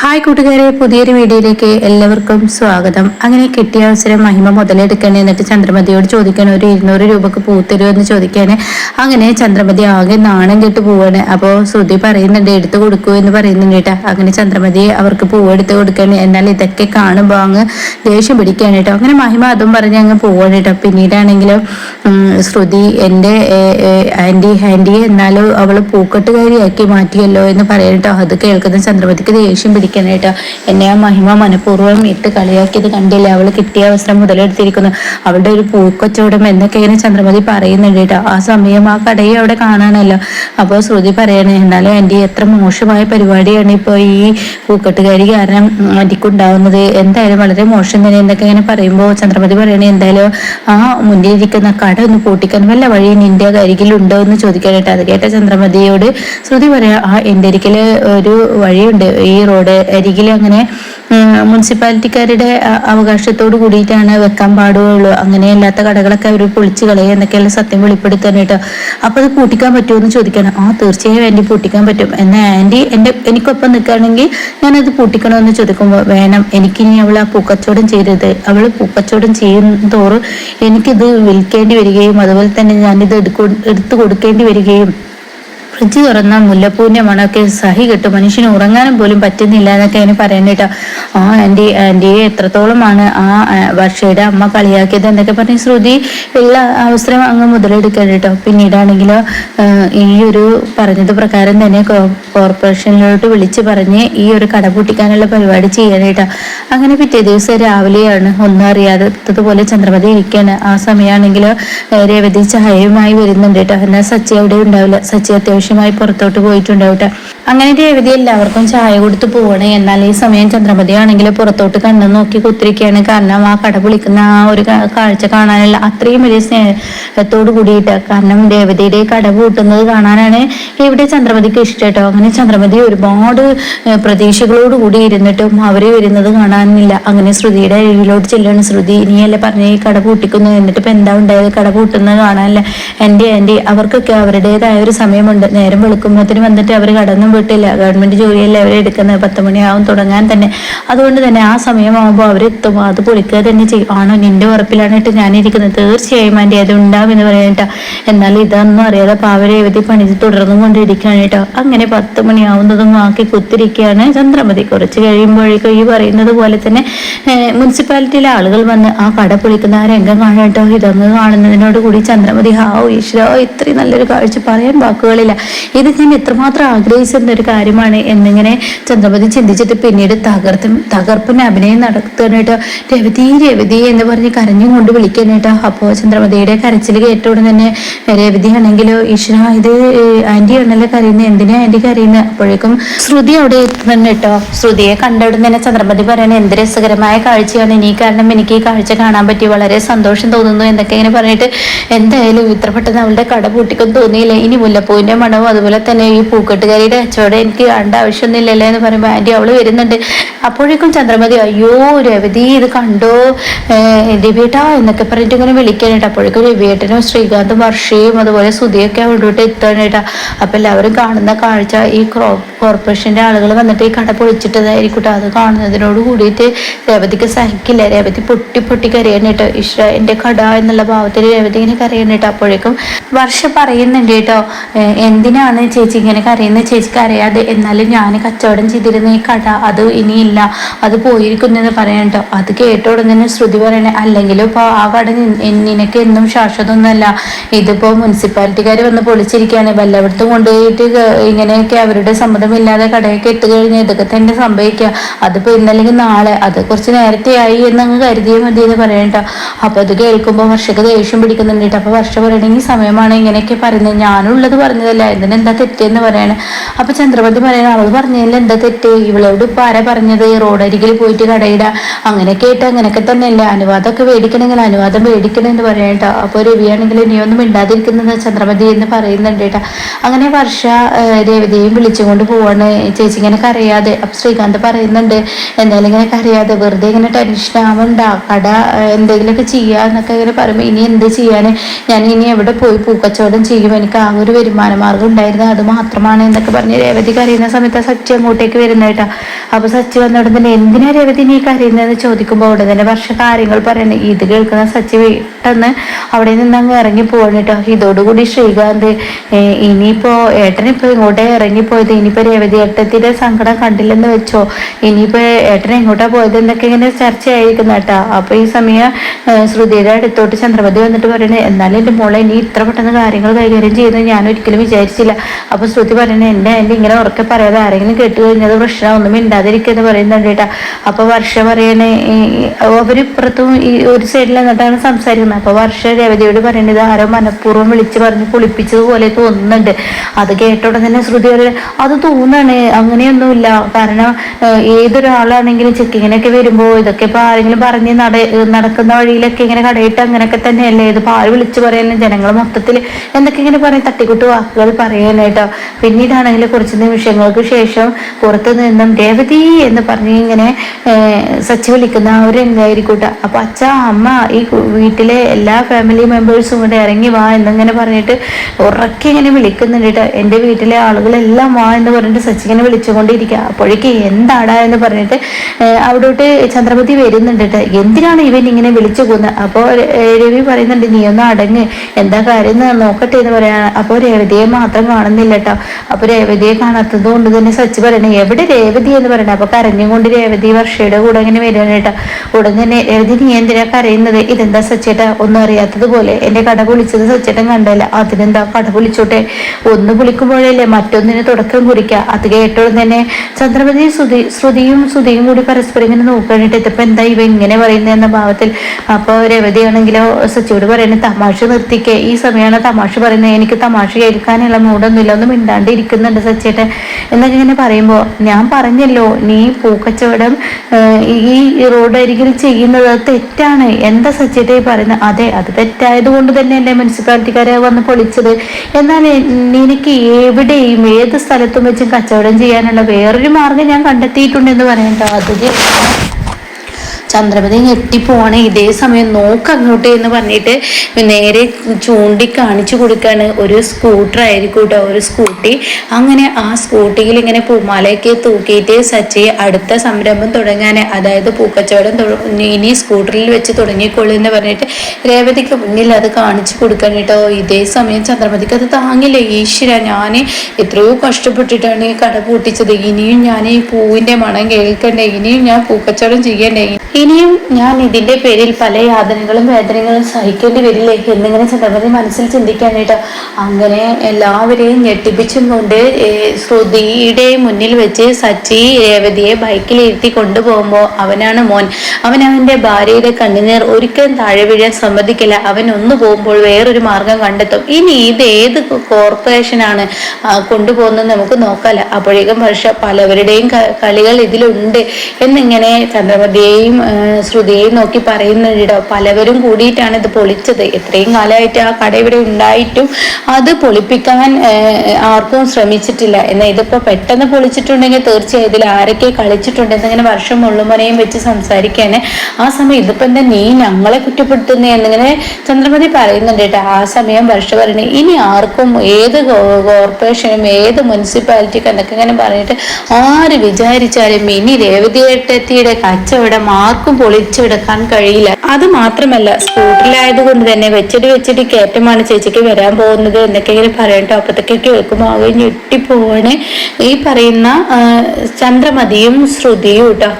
Hi കൂട്ടുകാരെ. പുതിയൊരു വീഡിയോയിലേക്ക് എല്ലാവർക്കും സ്വാഗതം. അങ്ങനെ കിട്ടിയ അവസരം മഹിമ മുതലെടുക്കണേ എന്നിട്ട് ചന്ദ്രമതിയോട് ചോദിക്കണം. ഒരു ഇരുന്നൂറ് രൂപക്ക് പൂത്തരുമോ എന്ന് ചോദിക്കാന് അങ്ങനെ ചന്ദ്രമതി ആകെ നാണം കെട്ട് പോവാണ്. അപ്പോൾ ശ്രുതി പറയുന്നുണ്ട് എടുത്തു കൊടുക്കൂ എന്ന് പറയുന്നുണ്ട് കേട്ടോ. അങ്ങനെ ചന്ദ്രമതി അവർക്ക് പൂവെടുത്ത് കൊടുക്കാണ്. എന്നാൽ ഇതൊക്കെ കാണുമ്പോൾ അങ്ങ് ദേഷ്യം പിടിക്കുകയാണ് കേട്ടോ. അങ്ങനെ മഹിമ അതും പറഞ്ഞ് അങ്ങ് പോവാണ് കേട്ടോ. പിന്നീടാണെങ്കിലും ശ്രുതി എന്റെ ആന്റി ആന്റി എന്നാലും അവൾ പൂക്കെട്ടുകാരിയാക്കി മാറ്റിയല്ലോ എന്ന് പറയാം കേട്ടോ. അത് കേൾക്കുന്ന ചന്ദ്രമതിക്ക് ദേഷ്യം പിടിക്കാനായിട്ടോ എന്നെ ആ മഹിമ മനഃപൂർവം ഇട്ട് കളിയാക്കിയത് കണ്ടില്ല? അവൾ കിട്ടിയ അവസരം മുതലെടുത്തിരിക്കുന്നു അവളുടെ ഒരു പൂക്കച്ചവടം എന്നൊക്കെ ഇങ്ങനെ ചന്ദ്രമതി പറയുന്നുണ്ട് കേട്ടോ. ആ സമയം ആ കടയും അവിടെ കാണാനല്ലോ അപ്പോൾ ശ്രുതി പറയണേ എന്നാലും എന്റെ എത്ര മോശമായ പരിപാടിയാണ് ഇപ്പോൾ ഈ പൂക്കെട്ടുകാരി കാരണം എനിക്കുണ്ടാവുന്നത് എന്തായാലും വളരെ മോശം തന്നെ എന്നൊക്കെ ഇങ്ങനെ പറയുമ്പോൾ ചന്ദ്രമതി പറയണേ എന്തായാലും ആ മുന്നിലിരിക്കുന്ന കട ഒന്ന് പൂട്ടിക്കാൻ വല്ല വഴി നിന്റെ അരികിലുണ്ടോ എന്ന് ചോദിക്കാനായിട്ട്. അത് കേട്ട ചന്ദ്രമതിയോട് ശ്രുതി പറയാ ആ എന്റെ അരികിൽ ഒരു വഴിയുണ്ട്. ഈ റോഡ് അരികിൽ അങ്ങനെ മുനിസിപ്പാലിറ്റിക്കാരുടെ അവകാശത്തോട് കൂടിയിട്ടാണ് വെക്കാൻ പാടുള്ളൂ. അങ്ങനെ അല്ലാത്ത കടകളൊക്കെ അവർ പൊളിച്ച് കളയുക എന്നൊക്കെയുള്ള സത്യം വെളിപ്പെടുത്താനായിട്ട് അപ്പൊ അത് പൂട്ടിക്കാൻ പറ്റുമോ എന്ന് ചോദിക്കണം. ആ തീർച്ചയായും ആന്റി പൂട്ടിക്കാൻ പറ്റും. എന്നാൽ ആന്റി എന്റെ എനിക്കൊപ്പം നിൽക്കുകയാണെങ്കിൽ ഞാനത് പൂട്ടിക്കണമെന്ന് ചോദിക്കുമ്പോൾ വേണം എനിക്കിനി അവൾ ആ പൂക്കച്ചവടം ചെയ്തത് അവൾ പൂക്കച്ചവടം ചെയ്യും തോറും എനിക്കിത് വിൽക്കേണ്ടി വരികയും അതുപോലെ തന്നെ ഞാനിത് എടുക്കൊ എടുത്തു കൊടുക്കേണ്ടി വരികയും ഫ്രിഡ്ജ് തുറന്ന മുല്ലപ്പൂവിന്റെ മണമൊക്കെ സഹി കിട്ടും. മനുഷ്യന് ഉറങ്ങാനും പോലും പറ്റുന്നില്ല എന്നൊക്കെ അതിന് പറയുന്നിട്ട് ആ ആന്റി ആന്റിയെ എത്രത്തോളമാണ് ആ വർഷയുടെ അമ്മ കളിയാക്കിയത് എന്നൊക്കെ പറഞ്ഞ് ശ്രുതി ഉള്ള അവസരം അങ്ങ് മുതലെടുക്കാൻ കേട്ടോ. പിന്നീടാണെങ്കിലോ ഈ ഒരു പറഞ്ഞത് പ്രകാരം തന്നെ കോർപ്പറേഷനിലോട്ട് വിളിച്ച് പറഞ്ഞ് ഈ ഒരു കട പൂട്ടിക്കാനുള്ള പരിപാടി ചെയ്യാനായിട്ടോ അങ്ങനെ പിറ്റേ ദിവസം രാവിലെയാണ് ഒന്നും അറിയാത്തതുപോലെ ചന്ദ്രമതി ഇരിക്കുകയാണ് ആ സമയമാണെങ്കിലോ രേവതി ചായയുമായി വരുന്നുണ്ട് കേട്ടോ. എന്നാൽ സച്ചി അവിടെ ഉണ്ടാവില്ല. സച്ചി അത്യാവശ്യമായി പുറത്തോട്ട് പോയിട്ടുണ്ടാവട്ടെ. അങ്ങനെ രേവതി എല്ലാവർക്കും ചായ കൊടുത്ത് പോവാണ്. എന്നാൽ ഈ സമയം ചന്ദ്രമതി ആണെങ്കിൽ പുറത്തോട്ട് കണ്ണു നോക്കി കുത്തിരിക്കുകയാണ്. കാരണം ആ കട പൊളിക്കുന്ന ആ ഒരു കാഴ്ച കാണാനുള്ള അത്രയും വലിയ സ്നേഹത്തോട് കൂടിയിട്ട്. കാരണം രേവതിയുടെ കട പൂട്ടുന്നത് കാണാനാണ് ഇവിടെ ചന്ദ്രമതിക്ക് ഇഷ്ടം അങ്ങനെ ചന്ദ്രമതി ഒരുപാട് പ്രതീക്ഷകളോട് കൂടി ഇരുന്നിട്ടും അവർ വരുന്നത് കാണാനില്ല. അങ്ങനെ ശ്രുതിയുടെ അരികിലോട്ട് ചെല്ലാണ് ശ്രുതി ഇനിയല്ലേ പറഞ്ഞ ഈ കട പൂട്ടിക്കുന്നു. എന്നിട്ട് ഇപ്പൊ എന്താ ഉണ്ടായത്? കട പൂട്ടുന്നത് കാണാനില്ല. എന്റെ എന്റെ അവർക്കൊക്കെ അവരുടേതായ ഒരു സമയമുണ്ട്. നേരം വെളുക്കുമ്പോഴത്തേനും വന്നിട്ട് അവർ കടന്നും വിട്ടില്ല. ഗവൺമെന്റ് ജോലിയല്ലേ അവർ എടുക്കുന്നത് പത്ത് മണിയാവും തുടങ്ങാൻ തന്നെ. അതുകൊണ്ട് തന്നെ ആ സമയമാകുമ്പോൾ അവരെത്തും അത് പൊളിക്കുക തന്നെ ചെയ്യും. ആണോ നിന്റെ ഉറപ്പിലാണിട്ട് ഞാനിരിക്കുന്നത്? തീർച്ചയായും ആന്റി അത് ഉണ്ടാവും എന്ന് പറയാനിട്ടോ എന്നാൽ ഇതൊന്നും അറിയാതെ പാവരേവതി പണിത് തുടർന്നും കൊണ്ടിരിക്കുകയാണ് കേട്ടോ അങ്ങനെ പത്ത് മണിയാവുന്നതും ആക്കി കുത്തിരിക്കുകയാണ് ചന്ദ്രമതി. കുറച്ച് കഴിയുമ്പോഴേക്കും ഈ പറയുന്നത് പോലെ തന്നെ മുനിസിപ്പാലിറ്റിയിലെ ആളുകൾ വന്ന് ആ കട പൊളിക്കുന്ന ആ രംഗം കാണാൻ കേട്ടോ ഇതങ്ങ് കാണുന്നതിനോട് കൂടി ചന്ദ്രമതി ഹാവോ ഈശ്വരോ ഇത്രയും നല്ലൊരു കാഴ്ച പറയാൻ വാക്കുകളില്ല. ഇത് ഞാൻ എത്രമാത്രം ആഗ്രഹിച്ചിരുന്ന ഒരു കാര്യമാണ് എന്നിങ്ങനെ ചന്ദ്രമതി ചിന്തിച്ചിട്ട് പിന്നീട് തകർത്തും തകർപ്പിന് അഭിനയം നടത്തുകയായിട്ട് രവതി രവതി എന്ന് പറഞ്ഞ് കരഞ്ഞും കൊണ്ട് അപ്പോൾ ചന്ദ്രമതിയുടെ കരച്ചിൽ കേട്ട ഉടൻ തന്നെ രവതി ആണെങ്കിലോ ഈശ്വര ഇത് ആന്റി ആണല്ലോ കരയുന്നത് എന്തിനാ ആന്റി കരയുന്നത് അപ്പോഴേക്കും ശ്രുതി അവിടെ എത്തുന്നുണ്ട് കേട്ടോ ശ്രുതിയെ കണ്ട ഉടൻ തന്നെ ചന്ദ്രമതി പറയണ എന്ത് രസകരമായ കാഴ്ചയാണ് ഇനി കാരണം എനിക്ക് ഈ കാഴ്ച കാണാൻ പറ്റി വളരെ സന്തോഷം തോന്നുന്നു എന്നൊക്കെ ഇങ്ങനെ പറഞ്ഞിട്ട് എന്തായാലും ഇത്ര പെട്ടെന്ന് അവളുടെ കട പൂട്ടിക്കൊന്നും തോന്നിയില്ല? ഇനി മുല്ലപ്പൂവിന്റെ മണവും അതുപോലെ തന്നെ ഈ പൂക്കെട്ടുകാരിയുടെ കച്ചവടം എനിക്ക് കണ്ട ആവശ്യമൊന്നുമില്ലല്ലേ എന്ന് പറയുമ്പോൾ ആന്റി അവൾ വരുന്നുണ്ട്. അപ്പോഴേക്കും ചന്ദ്രമതി അയ്യോ രവതി ഇത് കണ്ടോ? രവിയേട്ടാ എന്നൊക്കെ പറഞ്ഞിട്ട് ഇങ്ങനെ വിളിക്കാനായിട്ട് അപ്പോഴേക്കും രവിയേട്ടനും ശ്രീകാന്തും വർഷയും അതുപോലെ സുധിയൊക്കെ അവിടോട്ട് എത്താനായിട്ടാ അപ്പൊ എല്ലാവരും കാണുന്ന കാഴ്ച ഈ ക്രോ- കോർപ്പറേഷന്റെ ആളുകൾ വന്നിട്ട് ഈ കട പൊളിച്ചിട്ടതായിരിക്കും അത് കാണുന്നതിനോട് കൂടിയിട്ട് രേവതിക്ക് സഹിക്കില്ല. രേവതി പൊട്ടി പൊട്ടി കരയാനായിട്ട് ഇഷ്ട എന്റെ കട എന്നുള്ള ഭാവത്തിൽ രേവതി ഇങ്ങനെ കരയാനായിട്ട് അപ്പോഴേക്കും വർഷ പറയുന്നുണ്ട് കേട്ടോ ഏഹ് എന്തിനാണ് ചേച്ചി ഇങ്ങനെ കരയുന്നത് ചേച്ചിക്ക് അറിയാതെ എന്നാലും ഞാൻ കച്ചവടം ചെയ്തിരുന്ന ഈ കട അത് ഇനിയില്ല. അത് പോയിരിക്കുന്നെന്ന് പറയാൻ കേട്ടോ അത് കേട്ട ഉടനെ തന്നെ ശ്രുതി പറയണേ അല്ലെങ്കിലും ഇപ്പോൾ ആ കട നിനക്ക് എന്നും ശാശ്വതമൊന്നുമല്ല. ഇതിപ്പോൾ മുനിസിപ്പാലിറ്റിക്കാർ വന്ന് പൊളിച്ചിരിക്കുകയാണ്. വല്ലയിടത്തും കൊണ്ടുപോയിട്ട് ഇങ്ങനെയൊക്കെ അവരുടെ സമ്മതമില്ലാതെ കടയൊക്കെ എത്തുകഴിഞ്ഞാൽ കഴിഞ്ഞാൽ ഇതൊക്കെ തന്നെ സംഭവിക്കുക. അതിപ്പോൾ ഇന്നല്ലെങ്കിൽ നാളെ. അത് കുറച്ച് നേരത്തെ ആയി എന്നങ്ങ് കരുതിയാൽ മതി എന്ന് പറയണ്ട അപ്പോൾ അത് കേൾക്കുമ്പോൾ വർഷക്ക് ദേഷ്യം പിടിക്കുന്നുണ്ട് അപ്പോൾ അപ്പൊ വർഷ പറയണമെങ്കിൽ സമയമാണ് ഇങ്ങനെയൊക്കെ പറയുന്നത്. ഞാനുള്ളത് പറഞ്ഞതല്ല? ഇതിനെന്താ തെറ്റെന്ന് പറയാണ്. അപ്പൊ ചന്ദ്രപതി പറയണ അവൾ പറഞ്ഞതിൽ എന്താ തെറ്റ്? ഇവളോട് ഇപ്പൊ ആരാ പറഞ്ഞത്? റോഡരികിൽ പോയിട്ട് കടയിട. അങ്ങനെയൊക്കെ ആയിട്ട് അങ്ങനെയൊക്കെ തന്നെയല്ലേ? അനുവാദമൊക്കെ മേടിക്കണമെങ്കിൽ അനുവാദം മേടിക്കണം എന്ന് പറയണ്ട അപ്പൊ രവിയാണെങ്കിൽ നീ ഒന്നും ചന്ദ്രമതി എന്ന് പറയുന്നുണ്ട് കേട്ടോ. അങ്ങനെ വർഷ രവിതയും വിളിച്ചുകൊണ്ട് പോവാണ്. ചേച്ചി ഇങ്ങനെ കരയാതെ അപ്പൊ ശ്രീകാന്ത് പറയുന്നുണ്ട് എന്തായാലും ഇങ്ങനെ കരയാതെ വെറുതെ ഇങ്ങനെ ടെൻഷൻ ആവണ്ട. കട എന്തെങ്കിലുമൊക്കെ എന്തെങ്കിലുമൊക്കെ ചെയ്യാന്നൊക്കെ ഇങ്ങനെ പറയുമ്പോൾ ഇനി എന്ത് ചെയ്യാന്? ഞാൻ ഇനി എവിടെ പോയി പൂക്കച്ചവടം ചെയ്യും? എനിക്ക് ആ ഒരു വരുമാന ആളുണ്ടായിരുന്നത് അത് മാത്രമാണ് എന്നൊക്കെ പറഞ്ഞ് രേവതി കരയുന്ന സമയത്ത് സച്ചി അങ്ങോട്ടേക്ക് വരുന്ന കേട്ടോ. അപ്പൊ സച്ചി വന്ന ഉടൻ തന്നെ എന്തിനാ രേവതി നീ കരയുന്നതെന്ന് ചോദിക്കുമ്പോൾ ഉടൻ തന്നെ പക്ഷെ കാര്യങ്ങൾ പറയുന്നത് ഇത് കേൾക്കുന്ന സച്ചി പെട്ടെന്ന് അവിടെ നിന്ന് അങ്ങ് ഇറങ്ങി പോകണം കേട്ടോ. ഇതോടുകൂടി ശ്രീകാന്ത് ഇനിയിപ്പോ ഏട്ടനിപ്പോ ഇങ്ങോട്ടേ ഇറങ്ങിപ്പോയത്. ഇനിയിപ്പോ രേവതി ഏട്ടത്തിന്റെ സങ്കടം കണ്ടില്ലെന്ന് വെച്ചോ? ഇനിയിപ്പോ ഏട്ടൻ എങ്ങോട്ടാ പോയത് എന്നൊക്കെ ഇങ്ങനെ ചർച്ചയായിരിക്കുന്ന കേട്ടാ. അപ്പൊ ഈ സമയം ശ്രുതിയുടെ അടുത്തോട്ട് ചന്ദ്രമതി വന്നിട്ട് പറയണേ എന്നാലും എന്റെ മോളെ ഇനി ഇത്ര പെട്ടെന്ന് കാര്യങ്ങൾ കൈകാര്യം ചെയ്യുന്നത് ഞാൻ ഒരിക്കലും വിചാരിച്ചില്ല അപ്പൊ ശ്രുതി പറയുന്നത് എന്നെ എന്റെ ഇങ്ങനെ ഉറക്കെ പറയാതെ ആരെങ്കിലും കേട്ട് കഴിഞ്ഞത് പ്രശ്നം ഒന്നും മിണ്ടാതിരിക്കുമെന്ന് പറയുന്നുണ്ട് കേട്ടാ. അപ്പൊ വർഷ പറയണേ അവരിപ്പുറത്തും ഈ ഒരു സൈഡിൽ എന്നിട്ടാണ് സംസാരിക്കുന്നത്. അപ്പൊ വർഷ രവതിയോട് പറയണത് ആരോ മനഃപൂർവം വിളിച്ച് പറഞ്ഞ് കുളിപ്പിച്ചതുപോലെ തോന്നുന്നുണ്ട്. അത് കേട്ട ഉടനെ ശ്രുതി പറയുന്നത് അത് തോന്നാണ് അങ്ങനെയൊന്നുമില്ല. കാരണം ഏതൊരാളാണെങ്കിലും ചെക്കിങ്ങിനൊക്കെ വരുമ്പോ ഇതൊക്കെ ഇപ്പൊ ആരെങ്കിലും പറഞ്ഞ് നട നടക്കുന്ന വഴിയിലൊക്കെ ഇങ്ങനെ കടയിട്ട് അങ്ങനെയൊക്കെ തന്നെയല്ലേ? ഇത് ആര് വിളിച്ചു പറയാനും ജനങ്ങൾ മൊത്തത്തിൽ എന്തൊക്കെ ഇങ്ങനെ പറയും തട്ടിക്കൂട്ട് വാക്കുകൾ പറയാനായിട്ടോ. പിന്നീടാണെങ്കിൽ കുറച്ച് നിമിഷങ്ങൾക്ക് ശേഷം പുറത്തു നിന്നും രേവതി എന്ന് പറഞ്ഞ് ഇങ്ങനെ സച്ച് വിളിക്കുന്ന ആ ഒരു രംഗായിരിക്കൂട്ട. അപ്പൊ അച്ഛ അമ്മ ഈ വീട്ടിലെ എല്ലാ ഫാമിലി മെമ്പേഴ്സും കൂടെ ഇറങ്ങി വാ എന്നിങ്ങനെ പറഞ്ഞിട്ട് ഉറക്കെ ഇങ്ങനെ വിളിക്കുന്നുണ്ട് കേട്ടോ എന്റെ വീട്ടിലെ ആളുകളെല്ലാം വാ എന്ന് പറഞ്ഞിട്ട് സച്ചി ഇങ്ങനെ വിളിച്ചുകൊണ്ടിരിക്കുക അപ്പോഴേക്ക് എന്താടാ എന്ന് പറഞ്ഞിട്ട് അവിടോട്ട് ചന്ദ്രപതി വരുന്നുണ്ട് കേട്ടോ എന്തിനാണ് ഇവൻ ഇങ്ങനെ വിളിച്ചു പോകുന്നത്? അപ്പോൾ രവി പറയുന്നുണ്ട് നീ ഒന്ന് അടങ്ങ്. എന്താ കാര്യം നോക്കട്ടെ എന്ന് പറയാ. അപ്പോൾ രേവതിയെ മാത്രം കാണുന്നില്ല കേട്ടോ അപ്പോൾ രേവതിയെ കാണാത്തത് കൊണ്ട് തന്നെ സച്ച് പറയണേ എവിടെ രേവതി എന്ന് പറയണേ? അപ്പോൾ കരഞ്ഞുകൊണ്ട് രേവതി വർഷയുടെ കൂടെ ഇങ്ങനെ വരികയാണ് കേട്ടോ. ഉടൻ തന്നെ രേവതി നീ എന്തിനാ കരയുന്നത്? ഇതെന്താ സച്ചേട്ടാ? ഒന്നും അറിയാത്തത് പോലെ എന്റെ കട പൊളിച്ചത് സച്ചേട്ടൻ കണ്ടല്ല അതിനെന്താ കട പൊളിച്ചോട്ടെ? ഒന്ന് പൊളിക്കുമ്പോഴല്ലേ മറ്റൊന്നിനെ തുടക്കം കുറിക്കുക? അത് കേട്ടോളം തന്നെ ചന്ദ്രപതി ശ്രുതി ശ്രുതിയും ശ്രുതിയും കൂടി പരസ്പരം ഇങ്ങനെ നോക്കാനായിട്ട് ഇതിപ്പോ എന്താ ഇവ ഇങ്ങനെ പറയുന്നത് എന്ന ഭാവത്തിൽ അപ്പോൾ രേവതിയാണെങ്കിലോ സച്ചിയോട് പറയുന്നത് തമാശ നിർത്തിക്കേ. ഈ സമയമാണ് തമാശ പറയുന്നത്. എനിക്ക് തമാശ കേൾക്കാനുള്ള മൂടൊന്നുമില്ല ഒന്നും മിണ്ടാണ്ട് ഇരിക്കുന്നുണ്ട് സച്ചേട്ടൻ എന്നൊക്കെ ഇങ്ങനെ പറയുമ്പോൾ ഞാൻ പറഞ്ഞല്ലോ നീ പൂക്കച്ചവടം ഈ റോഡ് അരികിൽ ചെയ്യുന്നത് തെറ്റാണ്. എന്താ സച്ചേട്ട പറയുന്നത്? അതെ അത് തെറ്റായത് കൊണ്ട് തന്നെ എന്റെ മുനിസിപ്പാലിറ്റിക്കാരെ വന്ന് പൊളിച്ചത്. എന്നാൽ എനിക്ക് എവിടെയും ഏത് സ്ഥലത്തും വെച്ചും കച്ചവടം ചെയ്യാനുള്ള വേറൊരു മാർഗം ഞാൻ കണ്ടെത്തിയിട്ടുണ്ടെന്ന് പറയട്ടോ അത് ചന്ദ്രപതി ഞെട്ടിപ്പോവാണ് ഇതേ സമയം നോക്ക് അങ്ങോട്ട് എന്ന് പറഞ്ഞിട്ട് നേരെ ചൂണ്ടി കാണിച്ചു കൊടുക്കാണ്. ഒരു സ്കൂട്ടർ ആയിരിക്കും കേട്ടോ ഒരു സ്കൂട്ടി. അങ്ങനെ ആ സ്കൂട്ടിയിൽ ഇങ്ങനെ പൂമാലയൊക്കെ തൂക്കിയിട്ട് സച്ചി അടുത്ത സംരംഭം തുടങ്ങാൻ അതായത് പൂക്കച്ചവടം ഇനി സ്കൂട്ടറിൽ വെച്ച് തുടങ്ങിക്കോളൂ എന്ന് പറഞ്ഞിട്ട് രേവതിക്ക് മുന്നിൽ അത് കാണിച്ചു കൊടുക്കാൻ കേട്ടോ ഇതേ സമയം ചന്ദ്രമതിക്ക് അത് താങ്ങില്ല? ഈശ്വര ഞാൻ എത്രയോ കഷ്ടപ്പെട്ടിട്ടാണ് ഈ കട പൂട്ടിച്ചത്. ഇനിയും ഞാൻ ഈ പൂവിന്റെ മണം കേൾക്കണ്ടേ? ഇനിയും ഞാൻ പൂക്കച്ചവടം ചെയ്യണ്ടേ? ഇനിയും ഞാൻ ഇതിന്റെ പേരിൽ പല യാതനകളും വേദനകളും സഹിക്കേണ്ടി വരില്ലേ? എന്നിങ്ങനെ ചന്ദ്രമതി മനസ്സിൽ ചിന്തിക്കാനായിട്ട് അങ്ങനെ എല്ലാവരെയും ഞെട്ടിപ്പിച്ചും കൊണ്ട് ശ്രുതിയുടെ മുന്നിൽ വെച്ച് സച്ചി രേവതിയെ ബൈക്കിൽ ഇരുത്തി കൊണ്ടുപോകുമ്പോൾ അവനാണ് മോൻ. അവൻ അവന്റെ ഭാര്യയുടെ കണ്ണുനീർ ഒരിക്കലും താഴെ വീഴാൻ സമ്മതിക്കില്ല. അവൻ ഒന്ന് പോകുമ്പോൾ വേറൊരു മാർഗം കണ്ടെത്തും. ഇനി ഇത് ഏത് കോർപ്പറേഷനാണ് കൊണ്ടുപോകുന്നത് നമുക്ക് നോക്കാല്ല. അപ്പോഴേക്കും പക്ഷെ പലവരുടെയും കളികൾ ഇതിലുണ്ട്. എന്നിങ്ങനെ ചന്ദ്രമതിയെയും ആ, ശ്രുതിയെയും നോക്കി പറയുന്നുണ്ടോ പലവരും കൂടിയിട്ടാണ് ഇത് പൊളിച്ചത്. എത്രയും കാലമായിട്ട് ആ കട ഇവിടെ ഉണ്ടായിട്ടും അത് പൊളിപ്പിക്കാൻ ആർക്കും ശ്രമിച്ചിട്ടില്ല. എന്നാൽ ഇതിപ്പോ പെട്ടെന്ന് പൊളിച്ചിട്ടുണ്ടെങ്കിൽ തീർച്ചയായും ഇതിൽ ആരൊക്കെ കളിച്ചിട്ടുണ്ട് എന്നിങ്ങനെ വർഷം മുള്ളുമനയും വെച്ച് സംസാരിക്കാൻ ആ സമയം ഇതിപ്പോ എന്താ നീ ഞങ്ങളെ കുറ്റപ്പെടുത്തുന്നേ എന്നിങ്ങനെ ചന്ദ്രമതി പറയുന്നുണ്ട് കേട്ടോ. ആ സമയം വർഷ ഇനി ആർക്കും ഏത് കോർപ്പറേഷനും ഏത് മുനിസിപ്പാലിറ്റിക്കും എന്നൊക്കെ ഇങ്ങനെ പറഞ്ഞിട്ട് ആര് വിചാരിച്ചാലും ഇനി രേവതിയേട്ടത്തിയുടെ കച്ചവടം ആർക്കും പൊളിച്ചെടുക്കാൻ കഴിയില്ല. അത് മാത്രമല്ല സ്കൂട്ടറിലായതുകൊണ്ട് തന്നെ വെച്ചിട്ട് വെച്ചിട്ട് കയറ്റമാണ് ചേച്ചിക്ക് വരാൻ പോകുന്നത് എന്നൊക്കെ ഇങ്ങനെ പറയട്ടോ അപ്പത്തേക്ക് കേൾക്കുമ്പോൾ അവ ഞെട്ടിപ്പോവാണ്. ഈ പറയുന്ന ചന്ദ്രമതിയും ശ്രുതിയും കേട്ടോ.